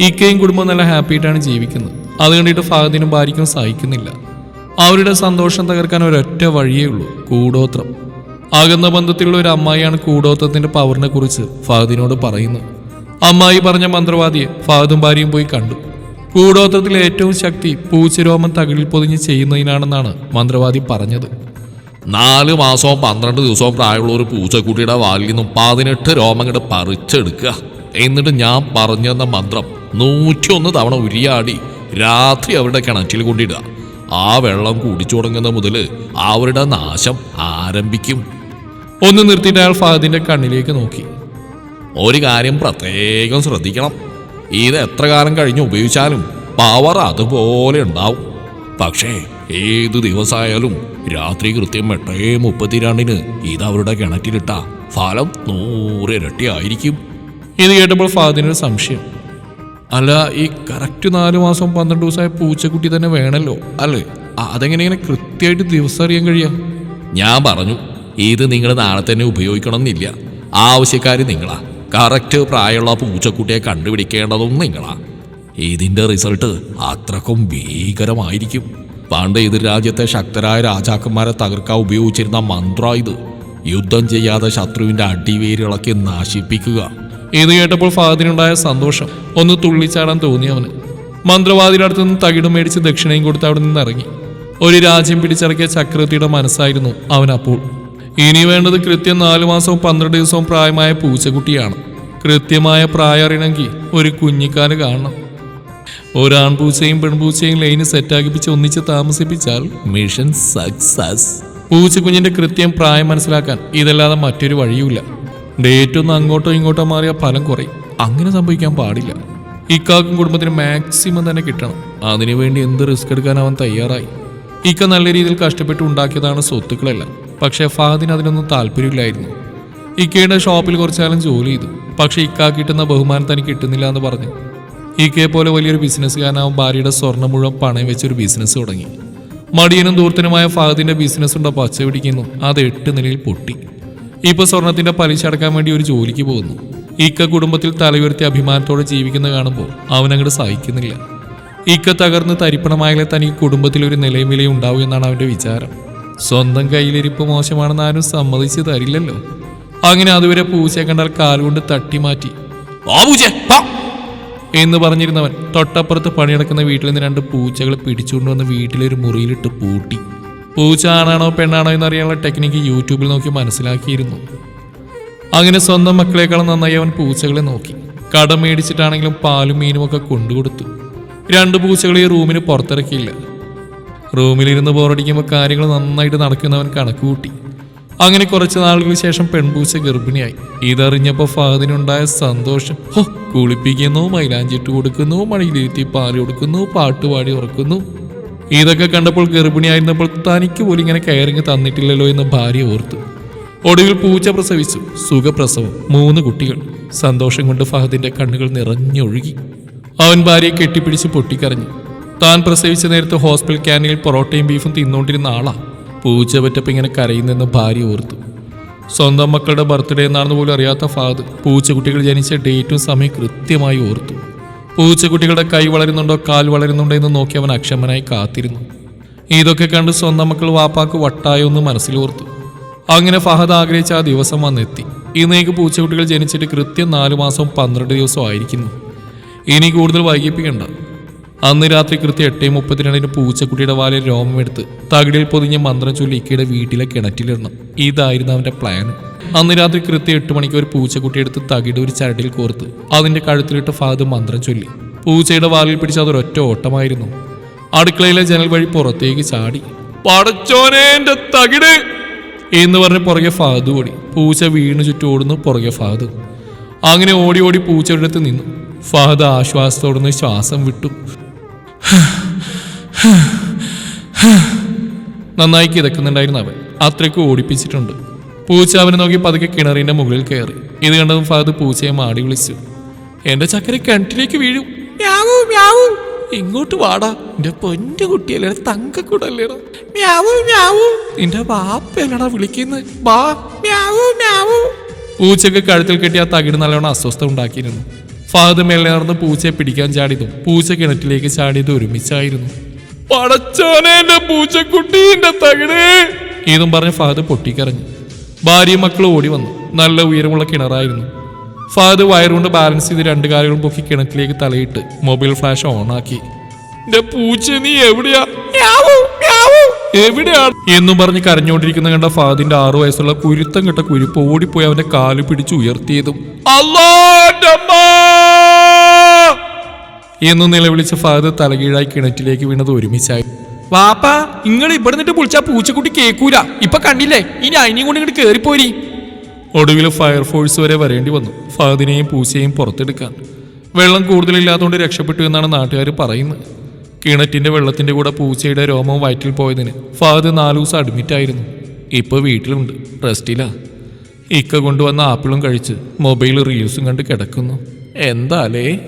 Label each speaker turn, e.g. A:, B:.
A: ഇക്കയും കുടുംബം നല്ല ഹാപ്പി ആയിട്ടാണ് ജീവിക്കുന്നത്. അത് കണ്ടിട്ട് ഫഹദിനും ഭാര്യയ്ക്കും സഹിക്കുന്നില്ല. അവരുടെ സന്തോഷം തകർക്കാൻ ഒരൊറ്റ വഴിയേ ഉള്ളൂ കൂടോത്രം. അകന്ന ബന്ധത്തിലുള്ള ഒരു അമ്മായിയാണ് കൂടോത്രത്തിന്റെ പവറിനെ കുറിച്ച് ഫഹദിനോട് പറയുന്നത്. അമ്മായി പറഞ്ഞ മന്ത്രവാദിയെ ഫഹദും ഭാര്യയും പോയി കണ്ടു. കൂടോത്രത്തിൽ ഏറ്റവും ശക്തി പൂച്ചരോമം തകിളിൽ പൊതിഞ്ഞ് ചെയ്യുന്നതിനാണെന്നാണ് മന്ത്രവാദി പറഞ്ഞത്.
B: നാല് മാസവും പന്ത്രണ്ട് ദിവസവും പ്രായമുള്ള ഒരു പൂച്ചക്കുട്ടിയുടെ വാലിൽ നിന്നും പതിനെട്ട് രോമങ്ങട് പറിച്ചെടുക്കുക. എന്നിട്ട് ഞാൻ പറഞ്ഞു തന്ന മന്ത്രം നൂറ്റിയൊന്ന് തവണ ഉരിയാടി രാത്രി അവരുടെ കിണറ്റിൽ കൊണ്ടിടുക. ആ വെള്ളം കുടിച്ചു തുടങ്ങുന്ന മുതൽ അവരുടെ നാശം ആരംഭിക്കും.
A: ഒന്ന് നിർത്തിയിട്ട് അയാൾ ഫഹദിന്റെ കണ്ണിലേക്ക് നോക്കി.
B: ഒരു കാര്യം പ്രത്യേകം ശ്രദ്ധിക്കണം. ഇത് എത്ര കാലം കഴിഞ്ഞ് ഉപയോഗിച്ചാലും പവർ അതുപോലെ ഉണ്ടാവും. പക്ഷേ ഏത് ദിവസമായാലും രാത്രി കൃത്യം എട്ടേ മുപ്പത്തിരണ്ടിന് ഇത് അവരുടെ കിണറ്റിലിട്ട ഫലം നൂറിരട്ടി ആയിരിക്കും
A: ഇത് കേട്ടപ്പോൾ ഫാദിനൊരു സംശയം. അല്ല ഈ കറക്റ്റ് നാല് മാസം പന്ത്രണ്ട് ദിവസമായ പൂച്ചക്കുട്ടി തന്നെ വേണല്ലോ അല്ലേ? അതെങ്ങനെ ഇങ്ങനെ കൃത്യമായിട്ട് ദിവസം അറിയാൻ കഴിയാ?
B: ഞാൻ പറഞ്ഞു ഇത് നിങ്ങൾ നാളെ തന്നെ ഉപയോഗിക്കണം എന്നില്ല ആവശ്യക്കാർ നിങ്ങളാ. കറക്റ്റ് പ്രായമുള്ള പൂച്ചക്കുട്ടിയെ കണ്ടുപിടിക്കേണ്ടതും നിങ്ങളാ. ഇതിന്റെ റിസൾട്ട് അത്രക്കും ഭീകരമായിരിക്കും. പണ്ട് എതിർ രാജ്യത്തെ ശക്തരായ രാജാക്കന്മാരെ തകർക്കാൻ ഉപയോഗിച്ചിരുന്ന മന്ത്ര ഇത്. യുദ്ധം ചെയ്യാതെ ശത്രുവിന്റെ അടിവേരിളക്കി നശിപ്പിക്കുക.
A: ഇത് കേട്ടപ്പോൾ ഫാദിനുണ്ടായ സന്തോഷം. ഒന്ന് തുള്ളിച്ചാടാൻ തോന്നി അവന്. മന്ത്രവാദിയുടെ അടുത്ത് നിന്ന് തകിടം മേടിച്ച് ദക്ഷിണയും കൊടുത്ത് അവിടെ നിന്ന് ഇറങ്ങി. ഒരു രാജ്യം പിടിച്ചിറക്കിയ ചക്രവർത്തിയുടെ മനസ്സായിരുന്നു അവനപ്പോൾ ഇനി വേണ്ടത് കൃത്യം നാലു മാസവും പന്ത്രണ്ട് ദിവസവും പ്രായമായ പൂച്ചക്കുട്ടിയാണ്. കൃത്യമായ പ്രായം അറിയണമെങ്കിൽ ഒരു കുഞ്ഞിക്കാൽ കാണണം. ഒരാൺപൂച്ചയും പെൺപൂച്ചയും ലൈന് സെറ്റാക്കിപ്പിച്ച് ഒന്നിച്ച് താമസിപ്പിച്ചാൽ മിഷൻ സക്സസ്. പൂച്ചക്കുഞ്ഞിന്റെ കൃത്യം പ്രായം മനസ്സിലാക്കാൻ ഇതല്ലാതെ മറ്റൊരു വഴിയുമില്ല. ഡേറ്റ് ഒന്ന് അങ്ങോട്ടോ ഇങ്ങോട്ടോ മാറിയ ഫലം കുറയും. അങ്ങനെ സംഭവിക്കാൻ പാടില്ല. ഇക്കാക്കും കുടുംബത്തിന് മാക്സിമം തന്നെ കിട്ടണം. അതിനുവേണ്ടി എന്ത് റിസ്ക് എടുക്കാൻ അവൻ തയ്യാറായി? ഇക്ക നല്ല രീതിയിൽ കഷ്ടപ്പെട്ട് ഉണ്ടാക്കിയതാണ് സ്വത്തുക്കളെല്ലാം. പക്ഷേ ഫഹദിന് അതിനൊന്നും താല്പര്യമില്ലായിരുന്നു. ഇക്കയുടെ ഷോപ്പിൽ കുറച്ചാലും ജോലി ചെയ്തു. പക്ഷെ ഇക്ക കിട്ടുന്ന ബഹുമാനം തനിക്ക് കിട്ടുന്നില്ല എന്ന് പറഞ്ഞു. ഇക്കയെ പോലെ വലിയൊരു ബിസിനസ്സുകാരനാവും ഭാര്യയുടെ സ്വർണം മുഴുവൻ പണയം വെച്ചൊരു ബിസിനസ് തുടങ്ങി. മടിയനും ദൂർത്തനുമായ ഫഹദിന്റെ ബിസിനസ് ഉണ്ടോ പച്ച പിടിക്കുന്നു. അത് എട്ട് നിലയിൽ പൊട്ടി. ഇപ്പൊ സ്വർണത്തിന്റെ പലിശ അടക്കാൻ വേണ്ടി ഒരു ജോലിക്ക് പോകുന്നു. ഇക്ക കുടുംബത്തിൽ തലയുയർത്തി അഭിമാനത്തോടെ ജീവിക്കുന്ന കാണുമ്പോൾ അവൻ അങ്ങോട്ട് സഹിക്കുന്നില്ല. ഇക്ക തകർന്ന് തരിപ്പണമായാലെ തനിക്ക് കുടുംബത്തിൽ ഒരു നിലയും വിലയും ഉണ്ടാവൂ എന്നാണ് അവന്റെ വിചാരം. സ്വന്തം കയ്യിലിരിപ്പ് മോശമാണെന്ന് ആരും സമ്മതിച്ചു തരില്ലല്ലോ. അങ്ങനെ അതുവരെ പൂച്ചയെ കണ്ടാൽ കാലുകൊണ്ട് തട്ടി മാറ്റി. എന്ന് പറഞ്ഞിരുന്നവൻ തൊട്ടപ്പുറത്ത് പണിയെടുക്കുന്ന വീട്ടിൽ നിന്ന് രണ്ട് പൂച്ചകളെ പിടിച്ചുകൊണ്ടുവന്ന് വീട്ടിലൊരു മുറിയിലിട്ട് പൂട്ടി. പൂച്ച ആണാണോ പെണ്ണാണോ എന്നറിയാനുള്ള ടെക്നിക്ക് യൂട്യൂബിൽ നോക്കി മനസ്സിലാക്കിയിരുന്നു. അങ്ങനെ സ്വന്തം മക്കളെക്കാളും നന്നായി അവൻ പൂച്ചകളെ നോക്കി. കടം മേടിച്ചിട്ടാണെങ്കിലും പാലും മീനും ഒക്കെ കൊണ്ടുകൊടുത്തു. രണ്ട് പൂച്ചകളെ റൂമിന് പുറത്തിറക്കിയില്ല. റൂമിലിരുന്ന് ബോറടിക്കുമ്പോൾ കാര്യങ്ങൾ നന്നായിട്ട് നടക്കുന്നവൻ കണക്ക് കൂട്ടി. അങ്ങനെ കുറച്ച് നാളുകൾക്ക് ശേഷം പെൺപൂച്ച ഗർഭിണിയായി. ഇതറിഞ്ഞപ്പോൾ ഫഹദിനുണ്ടായ സന്തോഷം. ഹോ കുളിപ്പിക്കുന്നു മൈലാഞ്ചിട്ട് കൊടുക്കുന്നു മഴയിലിരുത്തി പാൽ കൊടുക്കുന്നു പാട്ടുപാടി ഉറക്കുന്നു. ഇതൊക്കെ കണ്ടപ്പോൾ ഗർഭിണിയായിരുന്നപ്പോൾ തനിക്ക് പോലും ഇങ്ങനെ കയറിങ്ങി തന്നിട്ടില്ലല്ലോ എന്ന് ഭാര്യ ഓർത്തു. ഒടുവിൽ പൂച്ച പ്രസവിച്ചു. സുഖപ്രസവം. മൂന്ന് കുട്ടികൾ. സന്തോഷം കൊണ്ട് ഫഹദിന്റെ കണ്ണുകൾ നിറഞ്ഞൊഴുകി. അവൻ ഭാര്യയെ കെട്ടിപ്പിടിച്ച് പൊട്ടിക്കരഞ്ഞു. താൻ പ്രസവിച്ച നേരത്ത് ഹോസ്പിറ്റൽ ക്യാനിൽ പൊറോട്ടയും ബീഫും തിന്നുകൊണ്ടിരുന്ന ആളാ. പൂച്ച പറ്റപ്പം ഇങ്ങനെ കരയുന്നെന്ന് ഭാര്യ ഓർത്തു. സ്വന്തം മക്കളുടെ ബർത്ത്ഡേ എന്നാണെന്ന് പോലും അറിയാത്ത ഫാദ് പൂച്ചക്കുട്ടികൾ ജനിച്ച ഡേറ്റും സമയം കൃത്യമായി ഓർത്തു. പൂച്ചക്കുട്ടികളുടെ കൈ വളരുന്നുണ്ടോ കാൽ വളരുന്നുണ്ടോ എന്ന് നോക്കി അവൻ അക്ഷമനായി കാത്തിരുന്നു. ഇതൊക്കെ കണ്ട് സ്വന്തം മക്കൾ വാപ്പാക്ക് വട്ടായൊന്ന് മനസ്സിലോർത്തു അങ്ങനെ ഫഹദ് ആഗ്രഹിച്ച ആ ദിവസം വന്നെത്തി. ഇന്നേക്ക് പൂച്ചക്കുട്ടികൾ ജനിച്ചിട്ട് കൃത്യം നാലു മാസവും പന്ത്രണ്ട് ദിവസവും ആയിരിക്കുന്നു. ഇനി കൂടുതൽ വൈകിപ്പിക്കണ്ട. അന്ന് രാത്രി കൃത്യം എട്ടേ മുപ്പത്തിരണ്ടിന് പൂച്ചക്കുട്ടിയുടെ വാലിൽ രോമമെടുത്ത് തകിടിൽ പൊതിഞ്ഞ മന്ത്രം ചൊല്ലി ഇക്കയുടെ വീട്ടിലെ കിണറ്റിലിടണം ഇതായിരുന്നു അവന്റെ പ്ലാൻ അന്ന് രാത്രി കൃത്യം എട്ട് മണിക്ക് ഒരു പൂച്ചക്കുട്ടി എടുത്ത് തകിട് ഒരു ചരടിൽ കോർത്ത് അതിന്റെ കഴുത്തിലിട്ട് ഫാദ് മന്ത്രം ചൊല്ലി. പൂച്ചയുടെ വാലിൽ പിടിച്ച് അതൊരൊറ്റ ഓട്ടമായിരുന്നു. അടുക്കളയിലെ ജനൽ വഴി പുറത്തേക്ക് ചാടി പടച്ചോനേന്റെ തകിട്! എന്ന് പറഞ്ഞ് പുറകെ ഫാദ് ഓടി. പൂച്ച വീണു ഓടുന്നു പുറകെ ഫാദ് അങ്ങനെ ഓടി ഓടി പൂച്ചയുടെ അടുത്ത് നിന്നു. ഫഹദ് ആശ്വാസത്തോടുന്ന് ശ്വാസം വിട്ടു. നന്നായി കിതക്കുന്നുണ്ടായിരുന്നു അവൻ. അത്രയ്ക്ക് ഓടിപ്പിച്ചിട്ടുണ്ട്. പൂച്ച അവനെ നോക്കി പതുക്കെ കിണറിന്റെ മുകളിൽ കയറി. ഇത് കണ്ടതും ഫഹദ് പൂച്ചയെ മാടി വിളിച്ചു. എന്റെ ചക്കര കിണറ്റിലേക്ക് വീഴും. ഇങ്ങോട്ട് വാടാ. എന്റെ പൊന്റെ കുട്ടിയല്ലേ തങ്കക്കൂടല്ലേടാ. മ്യാവൂ മ്യാവൂ. നിന്റെ വിളിക്കുന്നത് പൂച്ചക്ക് കഴുത്തിൽ കെട്ടി ആ തകിട് നല്ലവണ്ണം അസ്വസ്ഥ ഉണ്ടാക്കിയിരുന്നു. ഫഹദ് മേലേർന്ന് പൂച്ചയെ പിടിക്കാൻ ചാടിയതും പൂച്ച കിണറ്റിലേക്ക് ചാടിയത് ഒരുമിച്ചായിരുന്നു. പടച്ചോനെ എന്റെ പൂച്ചക്കുട്ടീന്റെ തകിട്! ഇതും പറഞ്ഞ് ഫഹദ് പൊട്ടിക്കരഞ്ഞു. ഭാര്യയും മക്കളും ഓടി വന്നു. നല്ല ഉയരമുള്ള കിണറായിരുന്നു. ഫഹദ് വയറുകൊണ്ട് ബാലൻസ് ചെയ്ത് രണ്ട് കാലുകളും പൊക്കി കിണറ്റിലേക്ക് തലയിട്ട് മൊബൈൽ ഫ്ലാഷ് ഓണാക്കി. എന്റെ പൂച്ച നീ എവിടെയാ. എവിടെയാണ്? എന്നും പറഞ്ഞ് കരഞ്ഞുകൊണ്ടിരിക്കുന്ന കണ്ട ഫാദിന്റെ ആറു വയസ്സുള്ള കുരുത്തം കെട്ട കുരുപ്പ് ഓടിപ്പോയി അവന്റെ കാൽ പിടിച്ച് ഉയർത്തിയതും. അമ്മ! എന്ന് നിലവിളിച്ച ഫാദർ തലകീഴായി കിണറ്റിലേക്ക് വീണത് ഒരുമിച്ചായി. വാപ്പാ നിങ്ങൾ ഇവിടെ നിന്നിട്ട് വിളിച്ചാ പൂച്ചക്കുട്ടി കേക്കൂല. ഇപ്പൊ കണ്ടില്ലേ? ഇനി അതിനെയും കൊണ്ട് ഇങ്ങോട്ട് കേറിപ്പോരി. ഒടുവിൽ ഫയർഫോഴ്സ് വരെ വരേണ്ടി വന്നു. ഫഹദിനെയും പൂച്ചയെയും പുറത്തെടുക്കാൻ. വെള്ളം കൂടുതലില്ലാത്തതുകൊണ്ട് രക്ഷപ്പെട്ടു എന്നാണ് നാട്ടുകാർ പറയുന്നത്. കിണറ്റിന്റെ വെള്ളത്തിന്റെ കൂടെ പൂച്ചയുടെ രോമവും വയറ്റിൽ പോയതിന് ഫഹദ് നാലു ദിവസം അഡ്മിറ്റ് ആയിരുന്നു. ഇപ്പൊ വീട്ടിലുണ്ട്. റെസ്റ്റില്ല ഇക്ക കൊണ്ടുവന്ന ആപ്പിളും കഴിച്ച് മൊബൈൽ റീൽസും കണ്ട് കിടക്കുന്നു. എന്താലേ